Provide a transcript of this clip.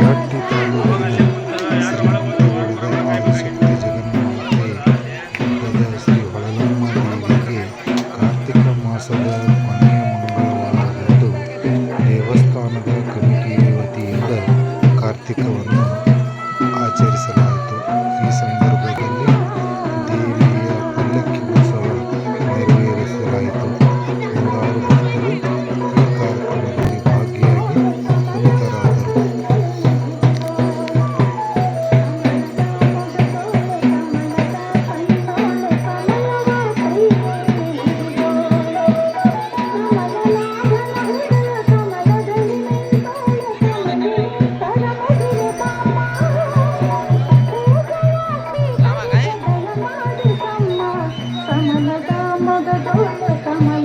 ಗಟ್ಟಿ ತಾಲೂಕಿನ ಶ್ರೀಮಂತ ಹುಡುಗನಾಡು ಶ್ರೀ ಹೊಳಲಮ್ಮ ಕಾರ್ತಿಕ ಮಾಸದ ಕೊನೆಯ ಮಂಗಳವಾರದಂದು ದೇವಸ್ಥಾನದ ಕಮಿಟಿಯ ವತಿಯಿಂದ ಕಾರ್ತಿಕವನ್ನು ಆಚರಿಸಲಾಯಿತು मोद डोल कमल